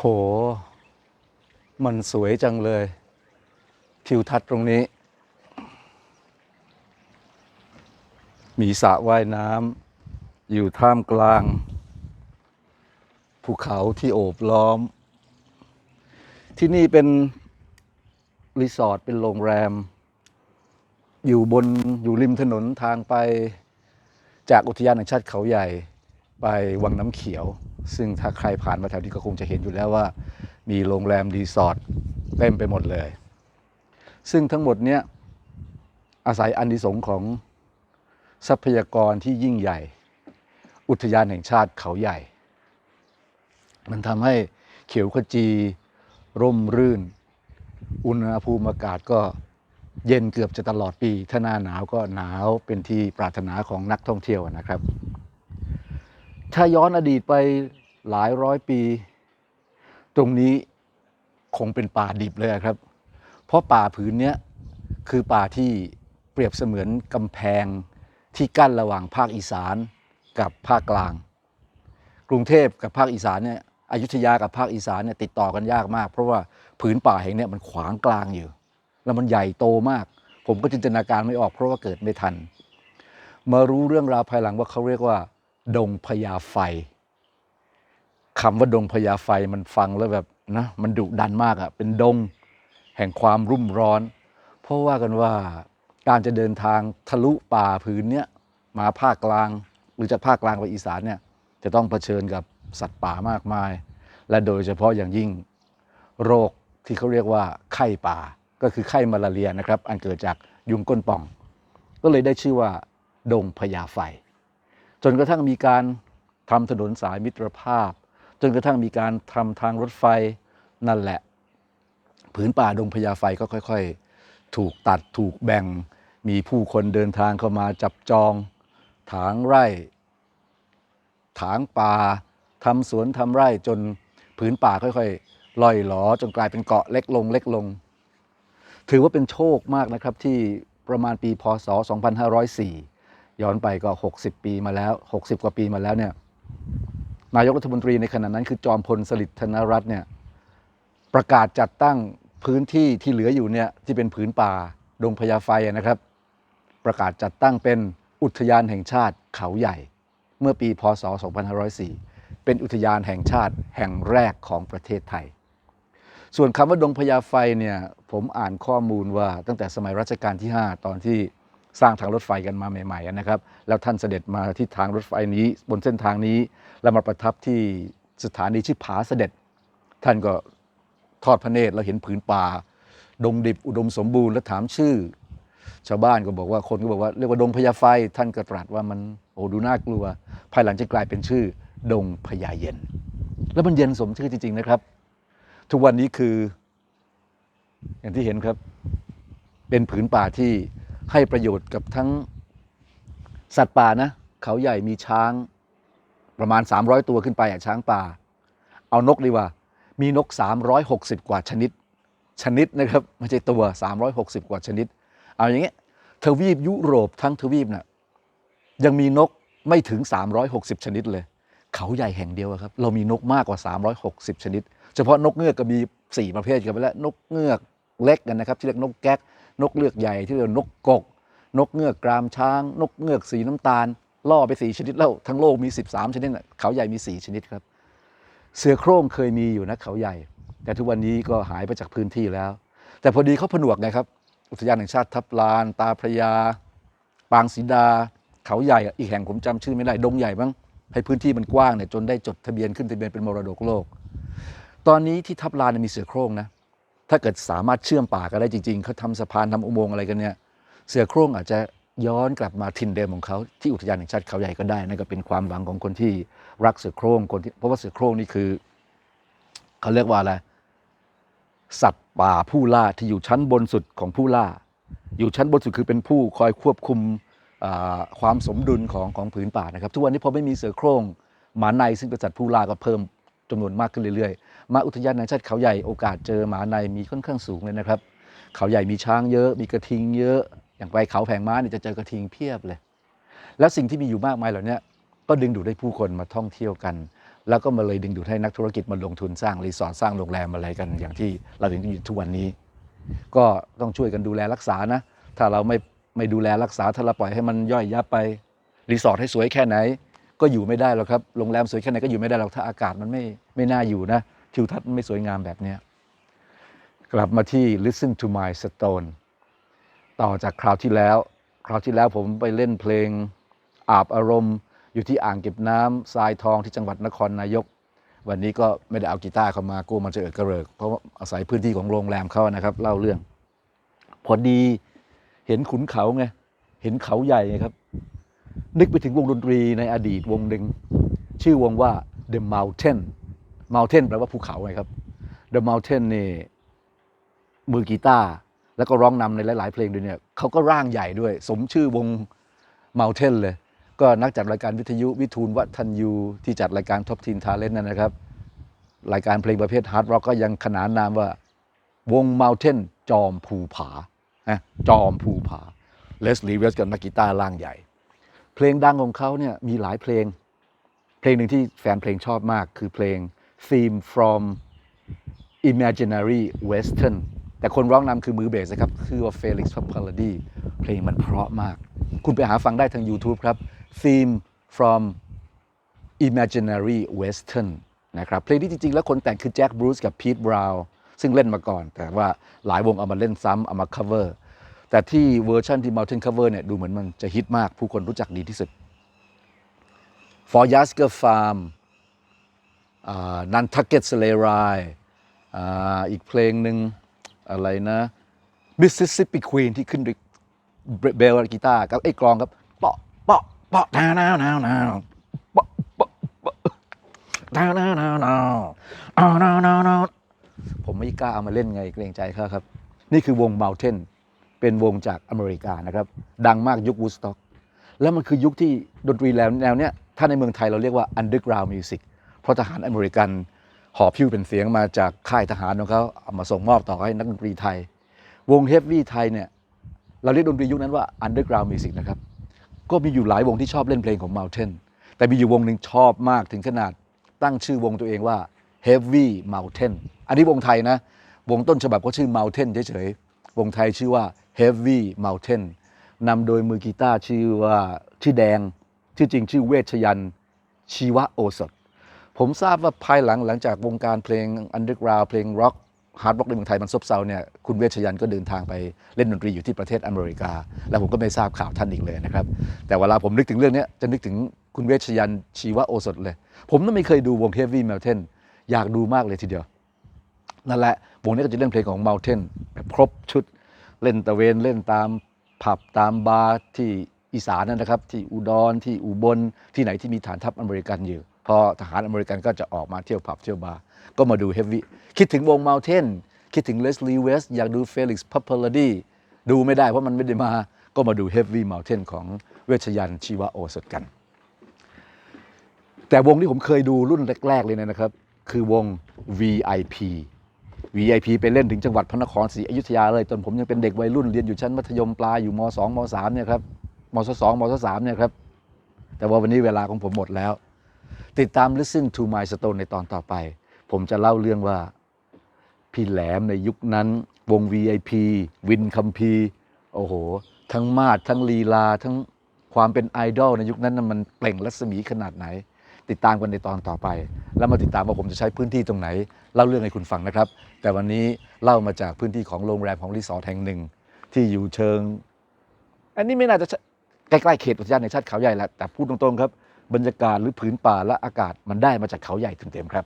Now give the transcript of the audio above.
โห มันสวยจังเลย ทิวทัศน์ตรงนี้ มีสระว่ายน้ำอยู่ท่ามกลาง ภูเขาที่โอบล้อม ที่นี่เป็น รีสอร์ทเป็นโรงแรม อยู่บนอยู่ริมถนนทางไปจากอุทยานแห่งชาติเขาใหญ่ ไปวังน้ำเขียว ซึ่งถ้าใครผ่านมาแถวนี้ก็คงจะเห็นอยู่แล้วว่า มีโรงแรมรีสอร์ทเต็มไปหมดเลย ซึ่งทั้งหมดเนี้ยอาศัยอันดิสงส์ของทรัพยากรที่ยิ่งใหญ่ อุทยานแห่งชาติเขาใหญ่ มันทำให้เขียวขจี ร่มรื่น อุณหภูมิอากาศก็เย็นเกือบจะตลอดปี ถ้าหน้าหนาวก็หนาวเป็นที่ปรารถนาของนักท่องเที่ยวนะครับ ถ้าย้อนอดีตไปหลายร้อยปี ตรงนี้คงเป็นป่าดิบเลยครับ เพราะป่าผืนนี้คือป่าที่เปรียบเสมือนกำแพงที่กั้นระหว่างภาคอีสานกับภาคกลาง กรุงเทพกับภาคอีสานเนี่ยอยุธยากับภาคอีสานเนี่ยติดต่อกันยากมาก เพราะว่าผืนป่าแห่งนี้มันขวางกลางอยู่ แล้วมันใหญ่โตมาก ผมก็จินตนาการไม่ออกเพราะว่าเกิดไม่ทัน มารู้เรื่องราวภายหลังว่าเขาเรียกว่า ดงพญาไฟคำว่าดงพญาไฟมันฟังแล้วแบบนะมันดุดันมากอะเป็นดงแห่งความรุ่มร้อน เพราะว่ากันว่าการจะเดินทางทะลุป่าผืนเนี้ยมาภาคกลางหรือจากภาคกลางไปอีสานเนี่ยจะต้องเผชิญกับสัตว์ป่ามากมาย และโดยเฉพาะอย่างยิ่งโรคที่เขาเรียกว่าไข้ป่า ก็คือไข้มาลาเรียนะครับ อันเกิดจากยุงก้นป่อง ก็เลยได้ชื่อว่า ดงพญาไฟ จนกระทั่งมีการทำถนนสายมิตรภาพ จนกระทั่งมีการทำทางรถไฟนั่นแหละ ผืนป่าดงพญาไฟก็ค่อย ๆ ถูกตัดถูกแบ่ง มีผู้คนเดินทางเข้ามาจับจอง ถางไร่ ถางป่าทำสวนทำไร่จนผืนป่าค่อยๆล่อยหลอจนกลายเป็นเกาะเล็กลงเล็กลง ถือว่าเป็นโชคมากนะครับที่ประมาณปีพศ 2504 ย้อนไปก็ 60 ปีมาแล้ว 60 กว่าปีมาแล้วเนี่ยนายกรัฐมนตรีในขณะนั้นคือจอมพลสฤษดิ์ธนรัตน์เนี่ยประกาศจัดตั้งพื้นที่ที่เหลืออยู่เนี่ยที่เป็นผืนป่าดงพญาไฟนะครับ ประกาศจัดตั้งเป็นอุทยานแห่งชาติเขาใหญ่ เมื่อปีพศ 2504 เป็นอุทยานแห่งชาติแห่งแรกของประเทศไทย ส่วนคำว่าดงพญาไฟเนี่ยผมอ่านข้อมูลว่าตั้งแต่สมัยรัชกาลที่ 5 ตอนที่ สร้างทางรถไฟกันมาใหม่ๆนะครับ แล้วท่านเสด็จมาที่ทางรถไฟนี้บนเส้นทางนี้ แล้วมาประทับที่สถานีชื่อผาเสด็จ ท่านก็ทอดพระเนตรแล้วเห็นผืนป่า ดงดิบอุดมสมบูรณ์แล้วถามชื่อ ชาวบ้านก็บอกว่าคนก็บอกว่าเรียกว่าดงพญาไฟ ท่านก็ตรัสว่ามันโอ้ดูน่ากลัว ภายหลังจะกลายเป็นชื่อ ดงพญาเย็น แล้วมันเย็นสมชื่อจริง ๆนะครับ ทุกวันนี้คือ อย่างที่เห็นครับ เป็นผืนป่าที่ ให้ประโยชน์กับทั้งสัตว์ป่านะ เขาใหญ่มีช้างประมาณ 300 ตัวขึ้นไปอะช้างป่า เอานกดีกว่า มีนก 360 กว่าชนิด ชนิดนะครับไม่ใช่ตัว 360 กว่าชนิด เอาอย่างเงี้ยทวีปยุโรปทั้งทวีปน่ะยังมีนกไม่ถึง 360 ชนิดเลย เขาใหญ่แห่งเดียวครับ เรามีนกมากกว่า 360 ชนิด เฉพาะนกเงือกก็มี 4 ประเภทกันไปแล้ว นกเงือกเล็กกันนะครับ ที่เรียกนกแก๊ก นกเลือกใหญ่ที่เรียกนกกก นกเงือกกรามช้าง นกเงือกสีน้ำตาล ล่อไป4ชนิดแล้วทั้งโลกมี 13 ชนิดน่ะเขาใหญ่มี 4 ชนิดครับ เสือโคร่งเคยมีอยู่นะเขาใหญ่ แต่ทุกวันนี้ก็หายไปจากพื้นที่แล้ว แต่พอดีเขาผนวกไงครับ อุทยานแห่งชาติทับลาน ตาพระยา ปางสีดา เขาใหญ่อีกแห่งผมจำชื่อไม่ได้ดงใหญ่บ้างให้พื้นที่มันกว้างเนี่ยจนได้จดทะเบียนขึ้นทะเบียนเป็นมรดกโลก ตอนนี้ที่ทับลานมีเสือโคร่งนะ ถ้าเกิดสามารถเชื่อมป่ากันได้จริง ๆเขาทำสะพานทำอุโมงค์อะไรกันเนี่ยเสือโคร่งอาจจะย้อนกลับมาถิ่นเดิมของเขาที่อุทยานแห่งชาติเขาใหญ่ก็ได้นั่นก็เป็นความหวังของคนที่รักเสือโคร่งคนที่เพราะว่าเสือโคร่งนี่คือเขาเรียกว่าอะไรสัตว์ป่าผู้ล่าที่อยู่ชั้นบนสุดของผู้ล่า อยู่ชั้นบนสุดคือเป็นผู้คอยควบคุมความสมดุลของของผืนป่านะครับ ทุกวันนี้พอไม่มีเสือโคร่งหมาในซึ่งเป็นสัตว์ผู้ล่าก็เพิ่ม จำนวนมากขึ้นเรื่อยๆ มาอุทยานแห่งชาติเขาใหญ่โอกาสเจอหมาในมีค่อนข้างสูงเลยนะครับ เขาใหญ่มีช้างเยอะ มีกระทิงเยอะ อย่างไปเขาแผงม้าเนี่ยจะเจอกระทิงเพียบเลย แล้วสิ่งที่มีอยู่มากมายเหล่านี้ก็ดึงดูดให้ผู้คนมาท่องเที่ยวกัน แล้วก็มาเลยดึงดูดให้นักธุรกิจมาลงทุนสร้างรีสอร์ทสร้างโรงแรมอะไรกันอย่างที่เราเห็นอยู่ทุกวันนี้ ก็ต้องช่วยกันดูแลรักษานะ ถ้าเราไม่ไม่ดูแลรักษาถ้าเราปล่อยให้มันย่อยยับไปรีสอร์ทให้สวยแค่ไหน ก็อยู่ไม่ได้หรอกครับโรงแรมสวยแค่ไหนก็อยู่ไม่ได้หรอกถ้าอากาศมันไม่ไม่น่าอยู่นะทิวทัศน์ไม่สวยงามแบบเนี้ยกลับมาที่ listen to my stone ต่อจากคราวที่แล้ว คราวที่แล้วผมไปเล่นเพลงอาบอารมณ์ อยู่ที่อ่างเก็บน้ำทรายทองที่จังหวัดนครนายก วันนี้ก็ไม่ได้เอากีตาร์เข้ามากลัวมันจะเอิดกระเริก เพราะาอาศัยพื้นที่ของโรงแรมเขานะครับ เล่าเรื่อง พอดีเห็นขุนเขาไงเห็นเขาใหญ่ไงครับ นึกไปถึงวงดนตรีในอดีตวงหนึ่งชื่อวงว่า The Mountain Mountain แปลว่าภูเขาไงครับ The Mountain นี่มือกีตาร์แล้วก็ร้องนำในหลาย ๆ เพลงด้วยเนี่ยเขาก็ร่างใหญ่ด้วย สมชื่อวง Mountain เลย ก็นักจัดรายการวิทยุวิทูลวัฒนยูที่จัดรายการท็อปทีนทาเลนนั่นนะครับ รายการเพลงประเภทฮาร์ดร็อกก็ยังขนานนามว่าวง Mountain จอมภูผานะจอมภูผาเลสลีเวสกับนักกีตาร์ร่างใหญ่ เพลงดังของเขาเนี่ยมีหลายเพลง เพลงหนึ่งที่แฟนเพลงชอบมากคือเพลง Theme from Imaginary Western แต่คนร้องนำคือมือเบสนะครับ คือว่า Felix p a p a l a d i เพลงมันเพราะมาก คุณไปหาฟังได้ทาง YouTube ครับ Theme from Imaginary Western นะครับ เพลงที่จริง ๆ แล้วคนแต่งคือแจ็คบรูซกับพีทบราวน์ซึ่งเล่นมาก่อน แต่ว่าหลายวงเอามาเล่นซ้ำเอามา cover แต่ที่เวอร์ชันที่ Mountain cover เนี่ยดูเหมือนมันจะฮิตมากผู้คนรู้จักดีที่สุด For Yasker Farm นันทักเก็ตสเลรายอีกเพลงหนึ่งอะไรนะ Mississippi Queen ที่ขึ้นด้วยเบลกีตาร์กับไอ้กลองครับเปาะเปาะเปาะนาวนาวนาวนาเปะเปาะเปาะนาวนาวนาวนาวนาวนาวนาวผมไม่กล้าเอามาเล่นไงเกรงใจเขาครับ นี่คือวง Mountain เป็นวงจากอเมริกานะครับ ดังมากยุควูดสต็อกแล้วมันคือยุคที่ดนตรีแนวแนวเนี้ยถ้าในเมืองไทยเราเรียกว่า underground music เพราะทหารอเมริกันหอบพิ้วเป็นเสียงมาจากค่ายทหารของเขาเอามาส่งมอบต่อให้นักดนตรีไทย วงเฮฟวี่ไทยเนี่ยเราเรียกดนตรียุคนั้นว่า underground music นะครับก็มีอยู่หลายวงที่ชอบเล่นเพลงของ Mountain แต่มีอยู่วงหนึ่งชอบมากถึงขนาดตั้งชื่อวงตัวเองว่า Heavy Mountain อันนี้วงไทยนะ วงต้นฉบับก็ชื่อ Mountain เฉยๆ วงไทยชื่อว่า Heavy Mountain นำโดยมือกีตาร์ชื่อว่าชื่อแดงชื่อจริงชื่อเวชยันชีวะโอสถ ผมทราบว่าภายหลังหลังจากวงการเพลง underground เพลงร็อกฮาร์ดร็อกในเมืองไทยมันซบเซาเนี่ยคุณเวชยันก็เดินทางไปเล่นดนตรีอยู่ที่ประเทศอเมริกา แล้วผมก็ไม่ทราบข่าวท่านอีกเลยนะครับ แต่เวลาผมนึกถึงเรื่องนี้จะนึกถึงคุณเวชยันชีวะโอสถเลย ผมนั้นไม่เคยดูวง Heavy Mountain อยากดูมากเลยทีเดียว นั่นแหละวงนี้ก็จะเล่นเพลงของ Mountain แบบครบชุด เล่นตะเวนเล่นตามผับตามบาร์ที่อีสานนั่นนะครับ ที่อุดรที่อุบลที่ไหนที่มีฐานทัพอเมริกันอยู่พอทหารอเมริกันก็จะออกมาเที่ยวผับเที่ยวบาร์ก็มาดูเฮฟวี่คิดถึงวง Mountain คิดถึง Leslie West อยากดู Felix p a p a l a d i ดูไม่ได้เพราะมันไม่ได้มาก็มาดู Heavy Mountain ของเวชยันชีวะโอสถกัน แต่วงที่ผมเคยดูรุ่นแรก ๆ เลยนะครับ คือวง VIP VIP ไปเล่นถึงจังหวัดพระนครศรีอยุธยาเลยตอนผมยังเป็นเด็กวัยรุ่นเรียนอยู่ชั้นมัธยมปลายอยู่ม 2 ม 3 เนี่ยครับม 2 ม 3 เนี่ยครับ แต่ว่าวันนี้เวลาของผมหมดแล้ว ติดตาม Listen to My Stone ในตอนต่อไป ผมจะเล่าเรื่องว่า พี่แหลมในยุคนั้น วง VIP วินคัมพีโอ้โห ทั้งมาดทั้งลีลา ทั้งความเป็นไอดอลในยุคนั้นมันเปล่งรัศมีขนาดไหน ติดตามกันในตอนต่อไป แล้วมาติดตามว่าผมจะใช้พื้นที่ตรงไหน เล่าเรื่องให้คุณฟังนะครับ แต่วันนี้เล่ามาจากพื้นที่ของโรงแรมของรีสอร์ทแห่งหนึ่ง ที่อยู่เชิง อันนี้ไม่น่าจะใช่ใกล้ๆเขตอุทยานแห่งชาติเขาใหญ่แหละแต่พูดตรงๆครับบรรยากาศหรือผืนป่าและอากาศมันได้มาจากเขาใหญ่เต็มๆครับ